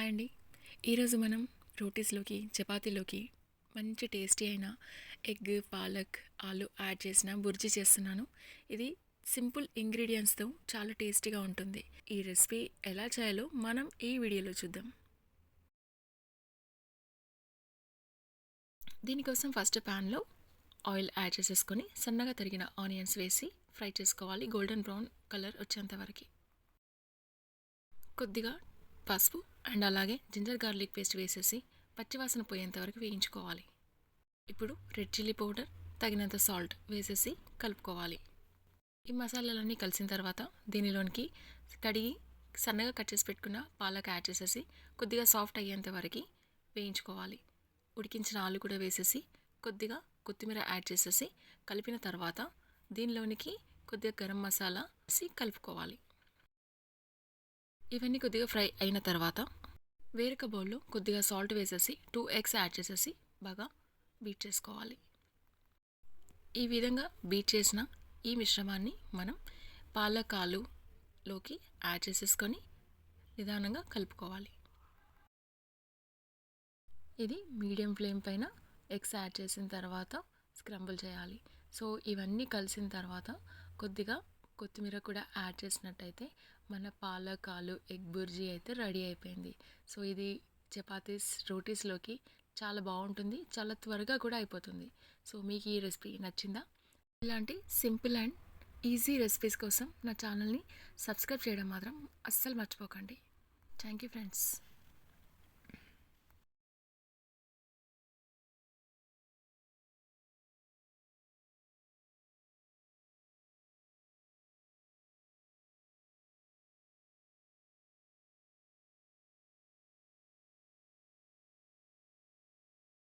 Hi అండి. ఈరోజు మనం రోటీస్లోకి చపాతీలోకి మంచి టేస్టీ అయిన ఎగ్ పాలక్ ఆలు యాడ్ చేసిన బుర్జీ చేస్తున్నాను. ఇది సింపుల్ ఇంగ్రీడియంట్స్తో చాలా టేస్టీగా ఉంటుంది. ఈ రెసిపీ ఎలా చేయాలో మనం ఈ వీడియోలో చూద్దాం. దీనికోసం ఫస్ట్ ప్యాన్లో ఆయిల్ యాడ్ చేసేసుకొని సన్నగా తరిగిన ఆనియన్స్ వేసి ఫ్రై చేసుకోవాలి. గోల్డెన్ బ్రౌన్ కలర్ వచ్చేంత వరకు. కొద్దిగా పసుపు అండ్ అలాగే జింజర్ గార్లిక్ పేస్ట్ వేసేసి పచ్చివాసన పోయేంత వరకు వేయించుకోవాలి. ఇప్పుడు రెడ్ చిల్లీ పౌడర్ తగినంత సాల్ట్ వేసేసి కలుపుకోవాలి. ఈ మసాలాలన్నీ కలిసిన తర్వాత దీనిలోనికి కడిగి సన్నగా కట్ చేసి పెట్టుకున్న పాలక్ యాడ్ చేసేసి కొద్దిగా సాఫ్ట్ అయ్యేంత వరకు వేయించుకోవాలి. ఉడికించిన ఆలు కూడా వేసేసి కొద్దిగా కొత్తిమీర యాడ్ చేసేసి కలిపిన తర్వాత దీనిలోనికి కొద్దిగా గరం మసాలా వేసి కలుపుకోవాలి. ఇవన్నీ కొద్దిగా ఫ్రై అయిన తర్వాత వేరొక బౌల్లో కొద్దిగా సాల్ట్ వేసేసి టూ ఎగ్స్ యాడ్ చేసేసి బాగా బీట్ చేసుకోవాలి. ఈ విధంగా బీట్ చేసిన ఈ మిశ్రమాన్ని మనం పాలకాలులోకి యాడ్ చేసేసుకొని నిదానంగా కలుపుకోవాలి. ఇది మీడియం ఫ్లేమ్ పైన ఎగ్స్ యాడ్ చేసిన తర్వాత స్క్రంబుల్ చేయాలి. సో ఇవన్నీ కలిసిన తర్వాత కొద్దిగా కొత్తిమీర కూడా యాడ్ చేసినట్టయితే మన పాలకాలు ఎగ్ బుర్జీ అయితే రెడీ అయిపోయింది. సో ఇది చపాతీస్ రోటీస్లోకి చాలా బాగుంటుంది చాలా త్వరగా కూడా అయిపోతుంది. సో మీకు ఈ రెసిపీ నచ్చిందా? ఇలాంటి సింపుల్ అండ్ ఈజీ రెసిపీస్ కోసం నా ఛానల్ని సబ్స్క్రైబ్ చేయడం మాత్రం అస్సలు మర్చిపోకండి. Thank you friends.